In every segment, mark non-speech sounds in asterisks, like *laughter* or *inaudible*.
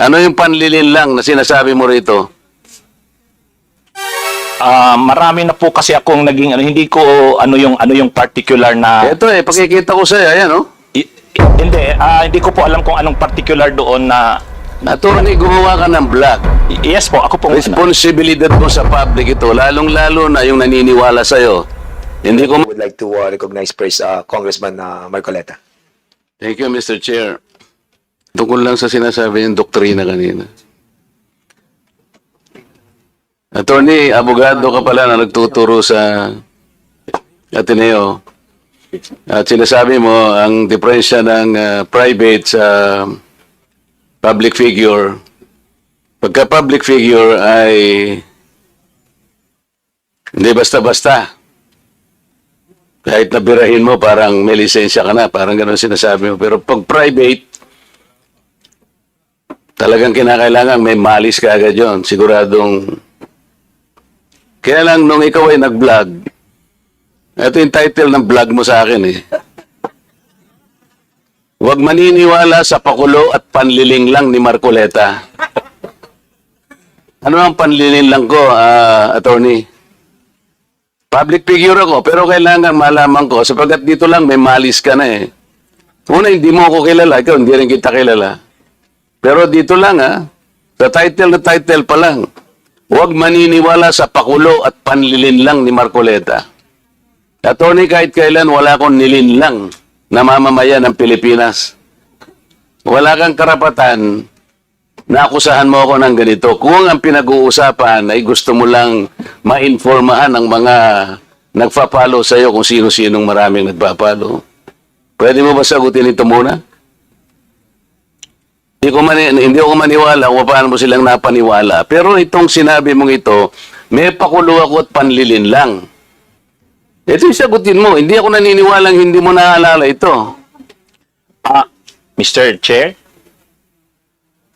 Ano yung panlilin lang na sinasabi mo rito? Ah, marami na po kasi akong naging ano, hindi ko ano yung ano yung particular na Ito eh, pakikita ko sa'yo, ayan oh. I- i- hindi ah, hindi ko po alam kung anong particular doon na Attorney, gumawa ka ng vlog. Y- yes po, ako po Responsibilidad mo sa public ito, lalong-lalo na yung naniniwala sa'yo. Hindi ko... would like to uh, recognize first uh, Congressman uh, Marcoleta. Thank you, Mr. Chair. Tungkol lang sa sinasabi yung doktrina kanina. Attorney, abogado ka pala na nagtuturo sa Ateneo. At sinasabi mo, ang diferensya ng ah, private sa public figure, pagka public figure ay hindi basta-basta. Kahit nabirahin mo, parang may lisensya ka na, parang ganun sinasabi mo. Pero pag private, talagang kinakailangan may malis ka agad yun. Siguradong... Kaya lang nung ikaw ay nag-vlog, ito yung title ng vlog mo sa akin eh. Huwag maniniwala sa pakulo at panliling lang ni Marcoleta. Ano ang panliling lang ko, ah, attorney? Public figure ako, pero kailangan malaman ko sapagkat dito lang may malis ka na eh. Una, hindi mo ako kilala, ikaw hindi rin kita kilala. Pero dito lang ha, sa title na title pa lang, huwag maniniwala sa pakulo at panlilin lang ni Marcoleta. Attorney, kahit kailan wala akong nilinlang na mamamayan ng Pilipinas. Wala kang karapatan na akusahan mo ako ng ganito. Kung ang pinag-uusapan ay gusto mo lang ma-informahan ang mga nagpa-follow sa iyo kung sino-sinong maraming nagpa-follow. Pwede mo ba sagutin ito muna? Hindi ko, mani- hindi ako maniwala kung paano mo silang napaniwala. Pero itong sinabi mong ito, may pakulo ako at panlilin lang. Ito yung sagutin mo. Hindi ako naniniwalang hindi mo naalala ito. Ah, Mr. Chair?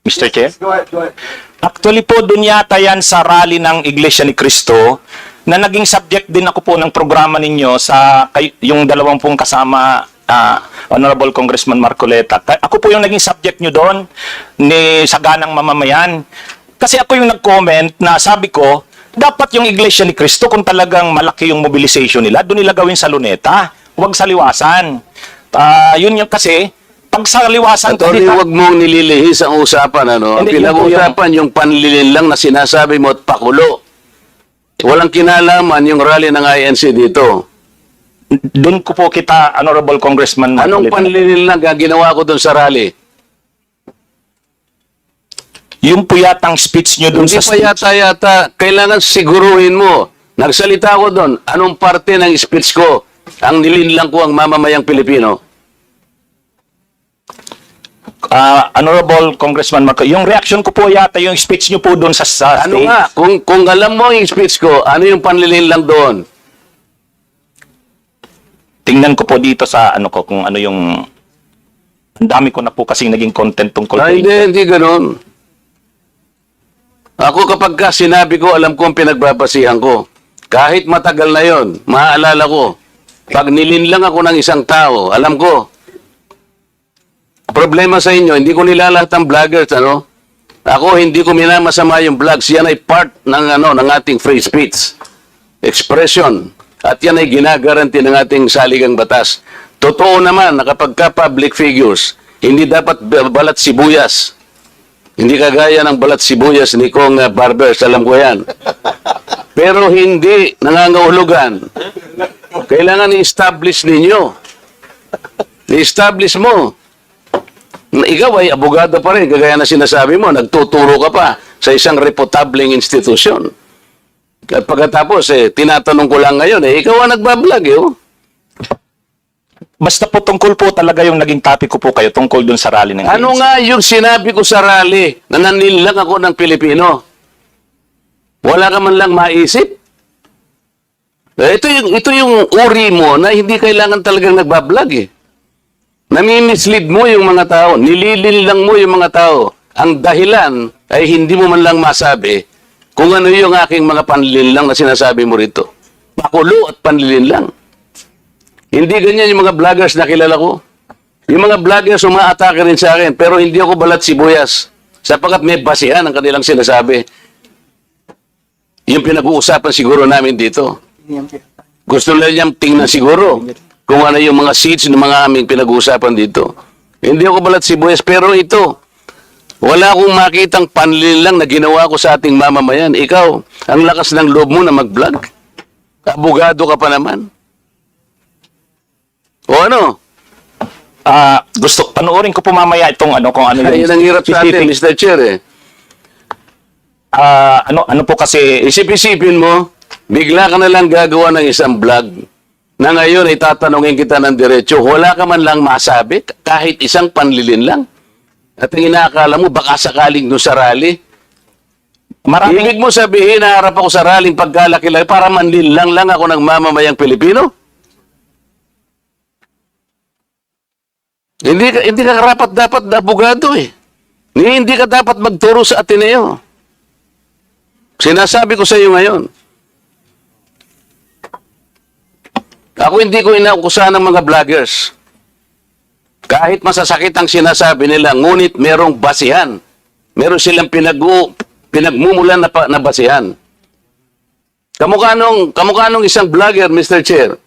Mr. Chair? Go ahead, go ahead. Actually po, dun yata yan sa rally ng Iglesia ni Cristo na naging subject din ako po ng programa ninyo sa kay, yung dalawang pong kasama ah, Honorable Congressman Marcoleta. Ako po yung naging subject nyo doon ni Saganang Mamamayan. Kasi ako yung nag-comment na sabi ko, dapat yung Iglesia ni Cristo kung talagang malaki yung mobilization nila, doon nila gawin sa luneta, huwag sa liwasan. Ah, yun yung kasi, pag sa liwasan, Attorney, huwag mong nililihis ang usapan. Ano? Ang Hindi, pinag-usapan yung panlilin lang na sinasabi mo at pakulo. Walang kinalaman yung rally ng INC dito. Doon ko po kita, Honorable Congressman Anong panlilin ang ginawa ko doon sa rally? Yung po yatang speech nyo doon Hindi sa pa yata yata, kailangan siguruhin mo. Nagsalita ko doon, anong parte ng speech ko ang nilinlang ko ang mamamayang Pilipino? Ah, Honorable Congressman Marco, yung reaction ko po yata yung speech nyo po doon sa, sa Ano stage. nga, kung, kung alam mo yung speech ko, ano yung panlilin lang doon? Tingnan ko po dito sa ano ko kung ano yung ang dami ko na po kasing naging content tungkol Ah, po. hindi, hindi ganun. Ako kapag ka sinabi ko, alam ko ang pinagbabasihan ko. Kahit matagal na yon, maaalala ko. Pag nilinlang ako ng isang tao, alam ko. Problema sa inyo, hindi ko nilalahat ang vloggers, ano? Ako, hindi ko minamasama yung vlogs. Yan ay part ng, ano, ng ating free speech. Expression. At yan ay ginagaranti ng ating saligang batas. Totoo naman na kapag ka public figures, hindi dapat balat sibuyas. Hindi kagaya ng balat sibuyas ni Kong uh, Barbers, alam ko yan. Pero hindi nangangahulugan. Kailangan i-establish ninyo. I-establish mo. Na ikaw ay abogado pa rin, kagaya na sinasabi mo, nagtuturo ka pa sa isang reputableng institusyon. At pagkatapos, eh, tinatanong ko lang ngayon, eh, ikaw ang nagbablog, eh, oh. Basta po tungkol po talaga yung naging topic ko po kayo tungkol doon sa rally ng Ano ANC. nga yung sinabi ko sa rally na nanilang ako ng Pilipino? Wala ka man lang maisip? Eh, Ito yung, ito yung uri mo na hindi kailangan talagang nagbablog eh. Namimislead mo yung mga tao, nililin lang mo yung mga tao. Ang dahilan ay hindi mo man lang masabi kung ano yung aking mga panlilin lang na sinasabi mo rito. Pakulo at panlilin lang. Hindi ganyan yung mga vloggers na kilala ko. Yung mga vloggers umaatake rin sa akin, pero hindi ako balat sibuyas. Sapagkat may basihan ang kanilang sinasabi. Yung pinag-uusapan siguro namin dito. Gusto nila niyang tingnan siguro kung ano yung mga seats ng mga aming pinag-uusapan dito. Hindi ako balat sibuyas, pero ito, wala akong makitang panlil lang na ginawa ko sa ating mamamayan. Ikaw, ang lakas ng loob mo na mag-vlog. Abogado ka pa naman. O ano? Ah, gusto panoorin ko po mamaya itong ano kung ano *laughs* yung ang hirap sa atin, Mr. Chair eh. Ah, ano ano po kasi Isip-isipin mo, bigla ka na lang gagawa ng isang vlog na ngayon ay tatanungin kita ng diretsyo, wala ka man lang masabi, kahit isang panlilin lang. At ang inaakala mo, baka sakaling no sa rally. maraming Ibig mo sabihin, naharap ako sa rallying pagkalaki-laki para manlilang lang ako ng mamamayang Pilipino? Hindi ka, hindi ka karapat dapat na abogado eh. Hindi ka dapat magturo sa Ateneo. Sinasabi ko sa iyo ngayon. Ako hindi ko inaukusahan ng mga vloggers. Kahit masasakit ang sinasabi nila, ngunit merong basihan. Meron silang pinag pinagmumulan na, pa- na basihan. Kamukha nung, kamukha nung isang vlogger, Mr. Chair.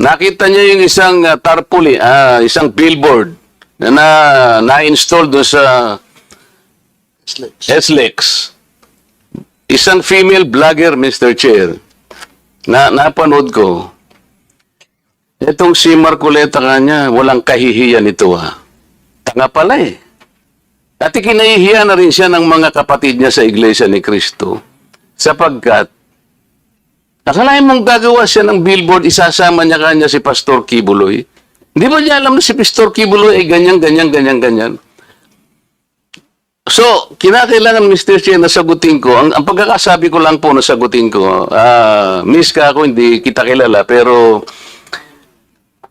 Nakita niya yung isang uh, tarpaulin, ah, isang billboard na na- na-install doon sa SLEX. Isang female vlogger, Mr. Chair, na napanood ko. Itong si Marcoleta kanya, walang kahihiyan ito ha. Tanga pala eh. At ikinahihiya na rin siya ng mga kapatid niya sa Iglesia ni Cristo. Sapagkat, akalain mong gagawa siya ng billboard, isasama niya kanya si Pastor Kibuloy. Hindi ba niya alam na si Pastor Kibuloy ay ganyan, ganyan, ganyan, ganyan? So, kinakailangan, Mr. Che, na sagutin ko. Ang, ang pagkakasabi ko lang po na sagutin ko, ah, miss ka ako, hindi kita kilala, pero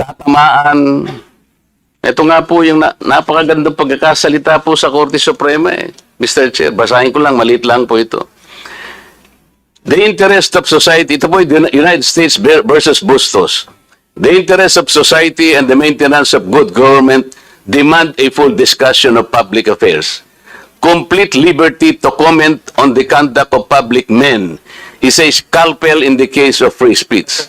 tatamaan. Ito nga po yung na, napakagandang pagkakasalita po sa Korte Suprema eh. Mr. Chair, basahin ko lang, maliit lang po ito. The interest of society, ito po yung United States ver- versus Bustos. The interest of society and the maintenance of good government demand a full discussion of public affairs. Complete liberty to comment on the conduct of public men is a scalpel in the case of free speech.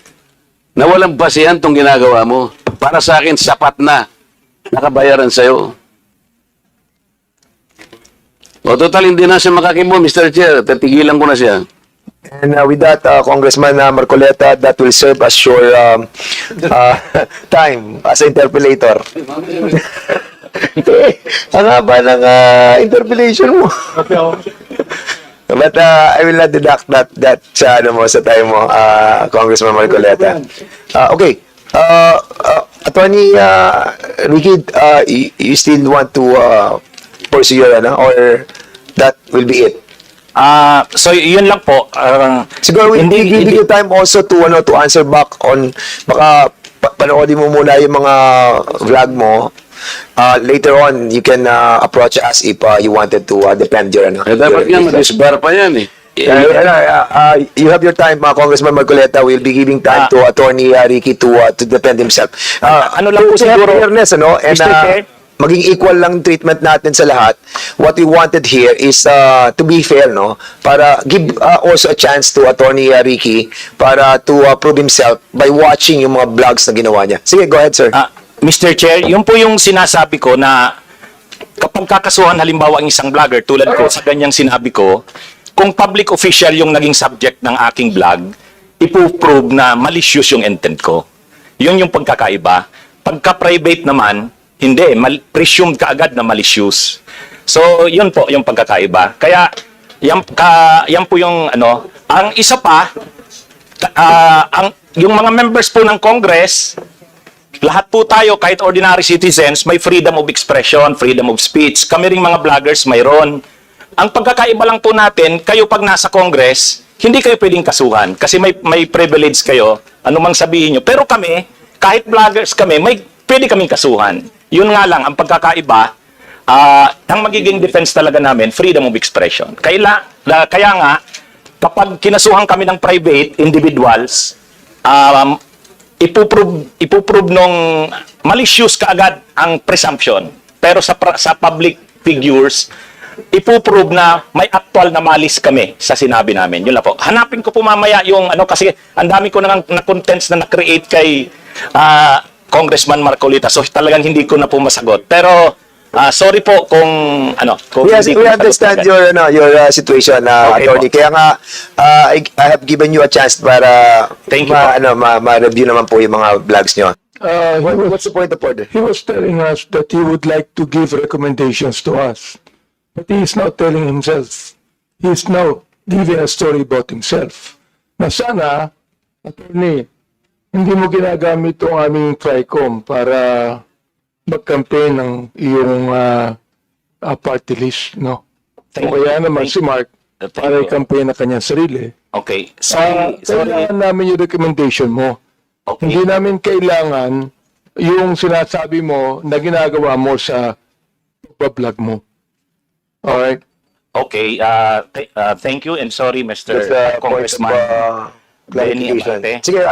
na walang basihan tong ginagawa mo. Para sa akin, sapat na. Nakabayaran sa'yo. O total, hindi na siya makakimo, Mr. Chair. Tatigilan ko na siya. And uh, with that, uh, Congressman uh, Marcoleta, that will serve as your um, uh, *laughs* time as interpolator. *laughs* ang haba ng ah, interpellation mo. *laughs* But uh, I will not deduct that that sa ano mo sa time mo, uh, Congressman Marcoleta. Uh, okay. Uh, uh, Attorney uh, Ricky, uh, you, you still want to uh, pursue your ano or that will be it? Ah, so yun lang po. Ah, Siguro we hindi, give hindi- you time also to ano to answer back on baka pa- panoodin mo muna yung mga vlog mo. Uh, later on, you can uh, approach us if uh, you wanted to uh, defend your ano. Eh, dapat nga, your- madisbar pa yan eh. Uh, uh, uh, uh, you have your time, uh, Congressman Marcoleta. We'll be giving time Ah. to Attorney uh, Ricky to uh, to defend himself. Uh, Ano lang po to have siguro, fairness, ano? And Mr. uh, Chair? maging equal lang treatment natin sa lahat. What we wanted here is uh, to be fair, no? Para give uh, also a chance to Attorney uh, Ricky para to uh, prove himself by watching yung mga vlogs na ginawa niya. Sige, go ahead, sir. Ah, Mr. Chair, yun po yung sinasabi ko na kapag kakasuhan halimbawa ang isang vlogger tulad ko sa ganyang sinabi ko, kung public official yung naging subject ng aking vlog, ipoprove na malicious yung intent ko. Yun yung pagkakaiba. Pagka private naman, hindi, mal- presumed ka agad na malicious. So, yun po yung pagkakaiba. Kaya, yan, ka, yan po yung ano, ang isa pa, ah, ang, yung mga members po ng Congress, lahat po tayo, kahit ordinary citizens, may freedom of expression, freedom of speech. Kami ring mga vloggers, mayroon. Ang pagkakaiba lang po natin, kayo pag nasa Congress, hindi kayo pwedeng kasuhan kasi may, may privilege kayo, anumang sabihin nyo. Pero kami, kahit vloggers kami, may pwede kaming kasuhan. Yun nga lang, ang pagkakaiba, ah, ang magiging defense talaga namin, freedom of expression. Kaila, la- kaya nga, kapag kinasuhan kami ng private individuals, um, ipuprove, ipuprove nung malicious kaagad ang presumption. Pero sa, sa public figures, ipuprove na may actual na malis kami sa sinabi namin. Yun lang po. Hanapin ko po mamaya yung ano kasi ang dami ko nang na contents na na-create kay ah, Congressman Marcolita. So talagang hindi ko na po masagot. Pero ah, sorry po kung ano, kung Yes, we understand your ano, your uh, situation, uh, Okay attorney. po. Kaya nga uh, I, I have given you a chance para Thank you ma, po. ano, ma, ma-review naman po yung mga vlogs niyo. Uh, What, was, what's the point of order? he was telling us that he would like to give recommendations to us. But he is now telling himself, he is now giving a story about himself. Na sana, attorney, hindi mo ginagamit ang aming TRICOM para mag-campaign ng iyong uh, uh, party list, no? Thank o kaya naman thank- si Mark Uh, thank para i-campaign na kanyang sarili. Okay. Ah, Sorry, sorry. kailangan namin yung recommendation mo. Okay. Hindi namin kailangan yung sinasabi mo na ginagawa mo sa pagbablog mo. Alright? Okay, uh, th- uh, thank you and sorry, Mr. Just point of Congressman uh, Benny. Abate. Sige,